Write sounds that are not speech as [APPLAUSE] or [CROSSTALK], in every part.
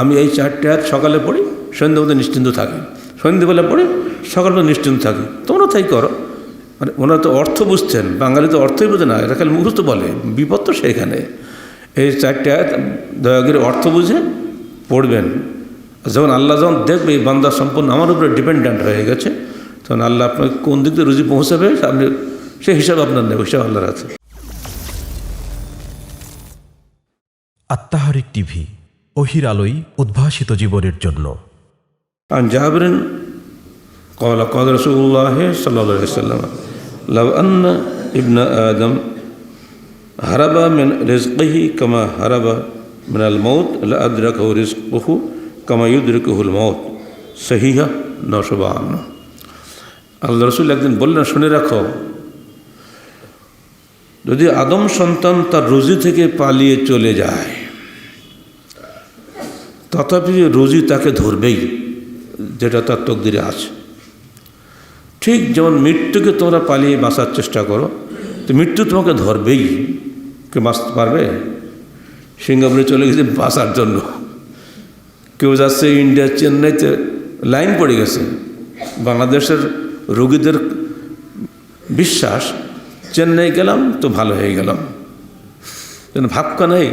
আমি এই চারটে হাত সকালে পড়ি, সন্ধ্যে মধ্যে নিশ্চিন্ত থাকি। সন্ধ্যেবেলা পড়ি সকালবেলা নিশ্চিন্ত থাকি। তোমরা তাই করো। মানে ওনারা তো অর্থ বুঝছেন, বাঙালি তো অর্থই বোঝে না এটা খালি মুখস্থ বলে। বিপদ তো সেখানে এই চারটে আয়াত দয়া করে অর্থ বুঝে পড়বেন। যখন আল্লাহ যখন দেখবে এই বান্দা সম্পূর্ণ আমার উপরে ডিপেন্ডেন্ট হয়ে গেছে, তখন আল্লাহ আপনাকে কোন দিক দিয়ে রুজি পৌঁছাবে, আপনি সেই হিসাব আপনার নেবে, হিসাব আল্লাহর আছে আত্মাহারিক টিভি অহির আলোই উদ্ভাসিত জীবনের জন্য عن جابر قال قال رسول الله صلى الله عليه وسلم لو أن ابن آدم هرب من رزقه كما هرب من الموت لأدركه رزقه كما يدركه الموت صحيح নশবান্ন আল্লাহ রসুল একদিন বললেন শুনে রাখো যদি আদম সন্তান তার রুজি থেকে পালিয়ে চলে যায় তথাপি রুজি তাকে ধরবেই, যেটা তার তকদিরে আছে। ঠিক যেমন মৃত্যুকে তোমরা পালিয়ে বাঁচার চেষ্টা করো, তো মৃত্যু তোমাকে ধরবেই। কে বাঁচতে পারবে? সিঙ্গাপুরে চলে গেছে বাঁচার জন্য। কেউ যাচ্ছে ইন্ডিয়া চেন্নাইতে লাইন পড়ে গেছে। বাংলাদেশের রোগীদের বিশ্বাস, চেন্নাই গেলাম তো ভালো হয়ে গেলাম। যেন ভাবকা নেই,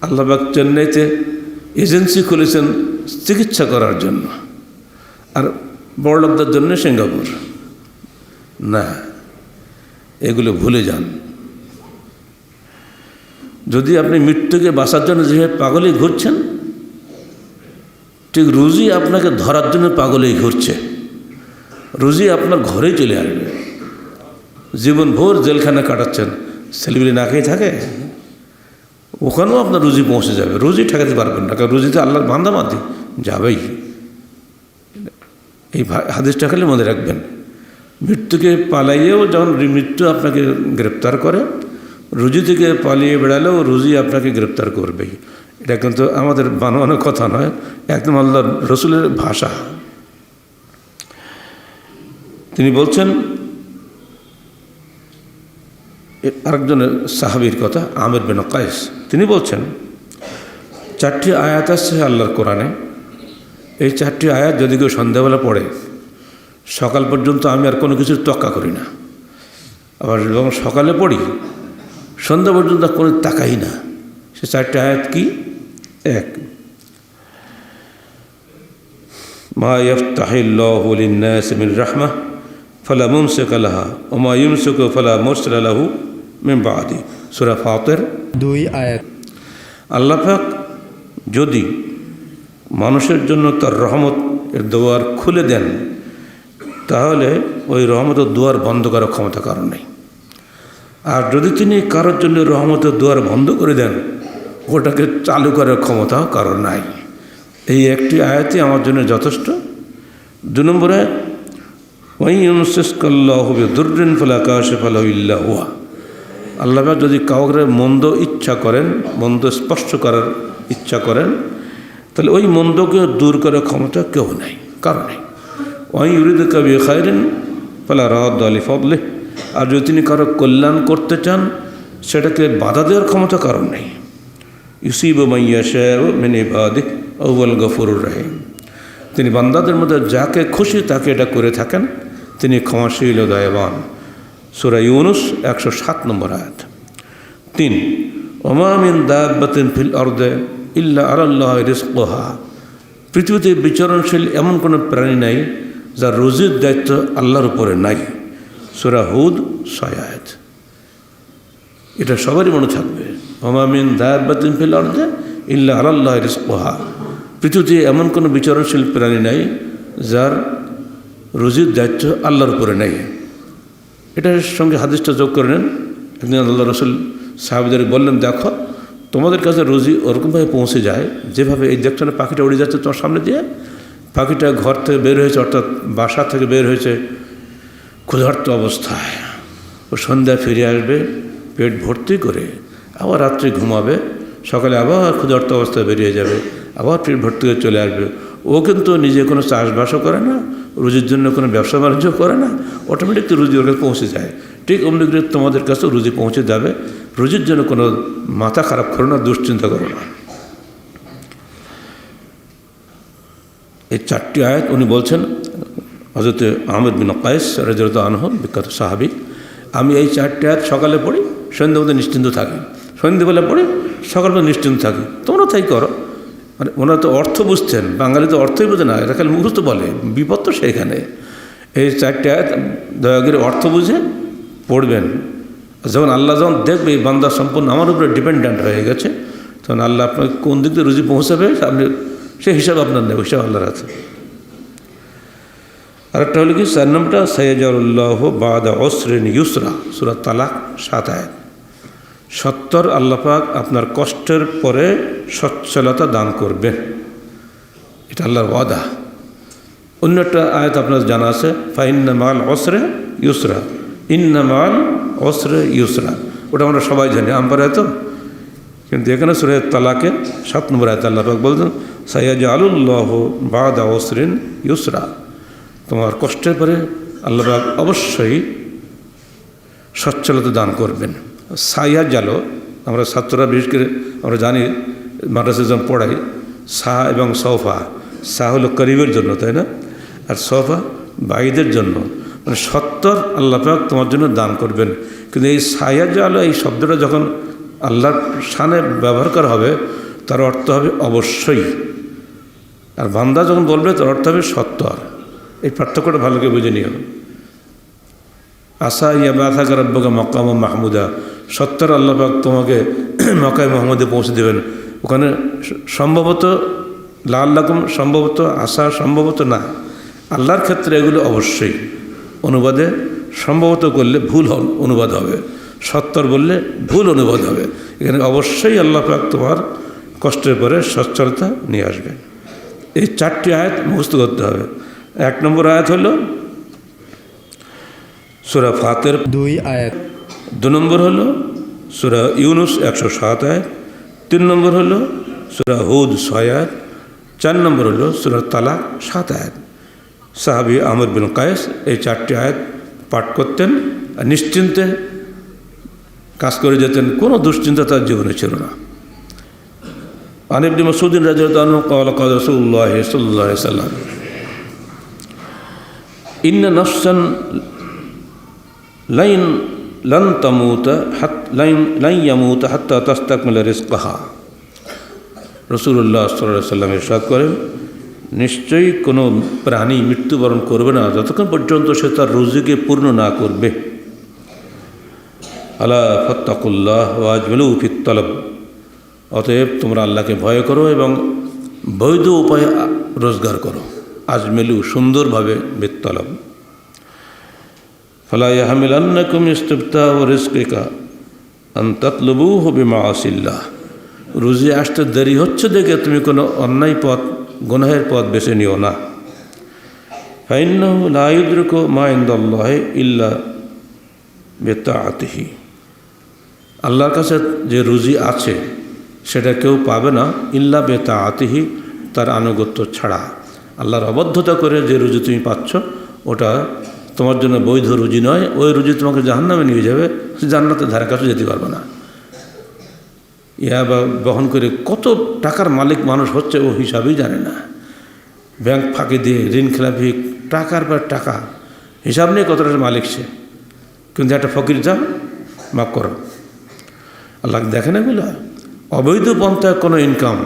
আল্লাহবাক চেন্নাইতে এজেন্সি খুলেছেন চিকিৎসা করার জন্য। আর বড় লোকদের জন্য সিঙ্গাপুর। না, এগুলো ভুলে যান। যদি আপনি মৃত্যুকে বাঁচার জন্য যেভাবে পাগলেই ঘুরছেন, ঠিক রুজি আপনাকে ধরার জন্য পাগলেই ঘুরছে। রুজি আপনার ঘরেই চলে আসবে। জীবন ভোর জেলখানা কাটাচ্ছেন। ছেলেগুলি না খেয়ে থাকে? ওখানেও আপনার রুজি পৌঁছে যাবে। রুজি ঠেকাতে পারবেন না, কারণ রুজিতে আল্লাহর বান্দামাতি যাবেই। এই হাদিসটা খালি মনে রাখবেন। মৃত্যুকে পালাইয়েও যখন মৃত্যু আপনাকে গ্রেপ্তার করে, রুজি থেকে পালিয়ে বেড়ালেও রুজি আপনাকে গ্রেপ্তার করবেই। এটা কিন্তু আমাদের বানানো কথা নয়, একদম আল্লাহ রসুলের ভাষা। তিনি বলছেন আরেকজনের সাহাবির কথা, আমির বিন কায়েস। তিনি বলছেন, চারটি আয়াত আছে আল্লাহর কোরআনে। এই চারটি আয়াত যদি কেউ সন্ধ্যাবেলা পড়ে, সকাল পর্যন্ত আমি আর কোনো কিছুর তক্কা করি না। আবার যখন সকালে পড়ি, সন্ধ্যা পর্যন্ত কোনো তাকাই না। সে চারটি আয়াত কি? এক। মা ইফতাহিল্লাহু লিন-নাস মিন রাহমাহ, ফালা মুমসিকা লাহা, ওয়া মা ইউমসিকু ফালা মুরসিলা লাহু মিন বাদি। সূরা ফাতির দুই আয়াত। আল্লাহ পাক যদি মানুষের জন্য তার রহমত এর দোয়ার খুলে দেন, তাহলে ওই রহমতের দুয়ার বন্ধ করার ক্ষমতা কারণ নেই। আর যদি তিনি কারোর জন্য রহমতের দুয়ার বন্ধ করে দেন, ওটাকে চালু করার ক্ষমতাও কারণ নাই। এই একটি আয়াতই আমার জন্য যথেষ্ট। দু নম্বরে ওই হবে দুর্দিন ফলা কাশে ফলা ইল্লাহুয়া আল্লাহ যদি কাউকে মন্দ ইচ্ছা করেন, মন্দ স্পষ্ট করার ইচ্ছা করেন, তাহলে ওই মন্দকে দূর করার ক্ষমতা কেউ নেই। কারণ নেই। ওই ইউরিদ কবি খাইরেন ফলা রাদ আলী ফদলে আর যদি তিনি কারও কল্যাণ করতে চান, সেটাকে বাধা দেওয়ার ক্ষমতা কারণ নেই। ইউসিব মাইয়া শের মেনে বাদে আউ্বাল গফরুর রাহিম। তিনি বান্দাদের মধ্যে যাকে খুশি তাকে এটা করে থাকেন। তিনি ক্ষমাশীল ও দয়াবান। সুরা ইউনুস একশো সাত নম্বর আয়াত। তিন ওমামিন দাবাতিন ফিল অর্দে ইল্লা আল্লাহ রিস্কোহা পৃথিবীতে বিচরণশীল এমন কোনো প্রাণী নাই, যার রোজির দায়িত্ব আল্লাহর উপরে নাই। সুরা হুদ ছয় আয়াত। এটা সবারই মনে থাকবে। ওমামিন দাবাতিন ফিল অর্দে ইল্লা আল্লাহ রিস্কোহা পৃথিবীতে এমন কোনো বিচরণশীল প্রাণী নাই, যার রোজির দায়িত্ব আল্লাহর উপরে নেই। এটার সঙ্গে হাদিসটা যোগ করে নেন। একদিন আল্লাহ রসুল সাহাবিদের বললেন, দেখো, তোমাদের কাছে রোজি ওরকমভাবে পৌঁছে যায়, যেভাবে এই দেখছ পাখিটা উড়ে যাচ্ছে তোমার সামনে দিয়ে, পাখিটা ঘর থেকে বের হয়েছে, অর্থাৎ বাসা থেকে বের হয়েছে ক্ষুধার্ত অবস্থায়। ও সন্ধ্যায় ফিরে আসবে, পেট ভর্তি করে আবার রাত্রি ঘুমাবে, সকালে আবার ক্ষুধার্ত অবস্থায় বেরিয়ে যাবে, আবার পেট ভর্তি করে চলে আসবে। ও কিন্তু নিজে কোনো চাষবাসও করে না রুজির জন্য কোনো ব্যবসা বাণিজ্য করে না অটোমেটিক রুজি ওর কাছে পৌঁছে যায়। ঠিক অমনি তোমাদের কাছেও রুজি পৌঁছে যাবে। রুজির জন্য কোনো মাথা খারাপ করো না, দুশ্চিন্তা করো না। এই চারটি আয়াত উনি বলছেন হজরত আহমেদ বিন কায়েস রাজরত আনহ, বিখ্যাত সাহাবি, আমি এই চারটি আয়াত সকালে পড়ি সন্ধ্যে মধ্যে নিশ্চিন্ত থাকি। সন্ধ্যেবেলা পড়ি, সকালবেলা নিশ্চিন্ত থাকি। তোমরা তাই করো। মানে ওনারা তো অর্থ বুঝতেন, বাঙালি তো অর্থই বোঝে না এটা খালি মুখস্থ বলে, বিপদ তো সেখানে এই চারটে আয়াত দয়া করে অর্থ বুঝে পড়বেন। যখন আল্লাহ যখন দেখবে এই বান্দা সম্পূর্ণ আমার উপরে ডিপেন্ডেন্ট হয়ে গেছে, তখন আল্লাহ আপনাকে কোন দিক দিয়ে রুজি পৌঁছাবে, আপনি সে হিসাব আপনার নেবে হিসাব আল্লাহর আছে আরেকটা হলো কি, চার নম্বরটা সৈয়জাউল্লাহ বাদ অসরিন ইউসরা সুরাত তালাক, সাত আয়াত। সত্তর আল্লাপাক আপনার কষ্টের পরে সচ্ছলতা দান করবেন এটা আল্লাহর ওয়াদা। অন্য একটা আয়াত আপনার জানা আছে ফাইন্না মাল অসরে ইউসরা। ইন্না মাল অসরে ইউসরা। ওটা আমরা সবাই জানি আম্পার এত কিন্তু এখানে সুরে তালাকে সাত নম্বর আয়ত আল্লাপাক বলছেন সাইয়াজ আলুল্লাহ বাদ অসরিন ইউসরা। তোমার কষ্টের পরে আল্লাপাক অবশ্যই সচ্ছলতা দান করবেন। সাইয়া জালো আমরা ছাত্ররা বিশেষ করে আমরা জানি মাদ্রাসা যখন পড়াই সা এবং সৌফা সা হলো করিবের জন্য, তাই না? আর সৌফা বাইদের জন্য। মানে সত্তর আল্লাপাক তোমার জন্য দান করবেন। কিন্তু এই সায়া জালো এই শব্দটা যখন আল্লাহর সানে ব্যবহার করা হবে, তার অর্থ হবে অবশ্যই। আর বান্দা যখন বলবে, তার অর্থ হবে সত্তর। এই পার্থক্যটা ভালো করে বুঝে নিও। আসা ইয়া ব্যথা রব্বকে মক্কাম মাহমুদা। সত্তর আল্লাপাক তোমাকে [CLEARS THROAT] মক্কায় মোহাম্মদে পৌঁছে দেবেন। ওখানে সম্ভবত লাল রকম সম্ভবত আশা সম্ভবত না। আল্লাহর ক্ষেত্রে এগুলো অবশ্যই। অনুবাদে সম্ভবত করলে ভুল হন অনুবাদ হবে। সত্তর বললে ভুল অনুবাদ হবে। এখানে অবশ্যই আল্লাহ পাক তোমার কষ্টের পরে সচ্ছলতা নিয়ে আসবেন এই চারটি আয়াত মুখস্থ করতে হবে। এক নম্বর আয়াত হলো সুরা ফাতের দুই আয়াত। দু নম্বর হলো সুরা ইউনুস একশো সাত আয়াত। তিন নম্বর হলো সুরা হুদ ছয় চার নম্বর হলো সুরা তালা সাত আয়াত। সাহাবি আমর বিন কায়েস এই চারটি আয়াত পাঠ করতেন আর নিশ্চিন্তে কাজ করে যেতেন, কোনো দুশ্চিন্তা তার জীবনে ছিল না। আনিবনি মসুদ্দিন সাল্লাম, ইন্না নফসান লাইন, লন তামুত হাত লাইন লাইন ইয়ামুত সাল্লাম ইরশাদ করেন, নিশ্চয়ই কোনো প্রাণী মৃত্যুবরণ করবে না যতক্ষণ পর্যন্ত সে তার রুজিকে পূর্ণ না করবে। আল্লাহ ফত্তাকুল্লাহ ওয়াজমেলু ফিত্তলব অতএব তোমরা আল্লাহকে ভয় করো এবং বৈধ উপায়ে রোজগার করো। আজমেলু সুন্দরভাবে বিত্তলব ফলা ইয়াহমিলান্নাকুম ইস্তিফতা ও রিস্কিকা আন তাতলুবুহু বিমাআসিল্লাহ রুজি আসতে দেরি হচ্ছে দেখে তুমি কোনো অন্যায় পথ, গুনাহের পথ বেছে নিও না। ফাইন্নাহু লা ইউদরিকু মা ইল্লা বিতাআতিহি। আল্লাহর কাছে যে রুজি আছে, সেটা কেউ পাবে না ইল্লা বেতা আতিহি তার আনুগত্য ছাড়া। আল্লাহর অবদ্ধতা করে যে রুজি তুমি পাচ্ছ, ওটা তোমার জন্য বৈধ রুজি নয়, ওই রুজি তোমাকে জাহান্নামে নিয়ে যাবে জান্নাতের ধারে কাছে যেতে পারবে না। ইয়া বা বহন করে কত টাকার মালিক মানুষ হচ্ছে ও হিসাবেই জানে না। ব্যাংক ফাঁকি দিয়ে, ঋণ খেলাপি, টাকার পর টাকা, হিসাব নিয়ে কতটা মালিক সে। কিন্তু একটা ফকির যাও, মাফ করো। আল্লাহ দেখেন এগুলো? অবৈধ পন্থায় কোনো ইনকাম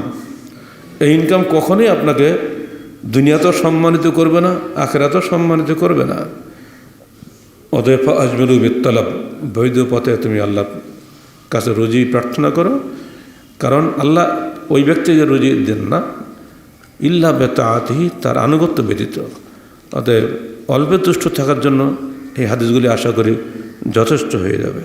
এই ইনকাম কখনোই আপনাকে দুনিয়াতেও সম্মানিত করবে না, আখেরাতেও সম্মানিত করবে না। অতএব আজমেরু বিত্তলাভ বৈধ পথে তুমি আল্লাহ কাছে রুজি প্রার্থনা করো। কারণ আল্লাহ ওই ব্যক্তিকে রুজি দেন না, ইল্লা বেতা আতিহি তার আনুগত্য ব্যতীত। অতএব অল্পে তুষ্ট থাকার জন্য এই হাদিসগুলি আশা করি যথেষ্ট হয়ে যাবে।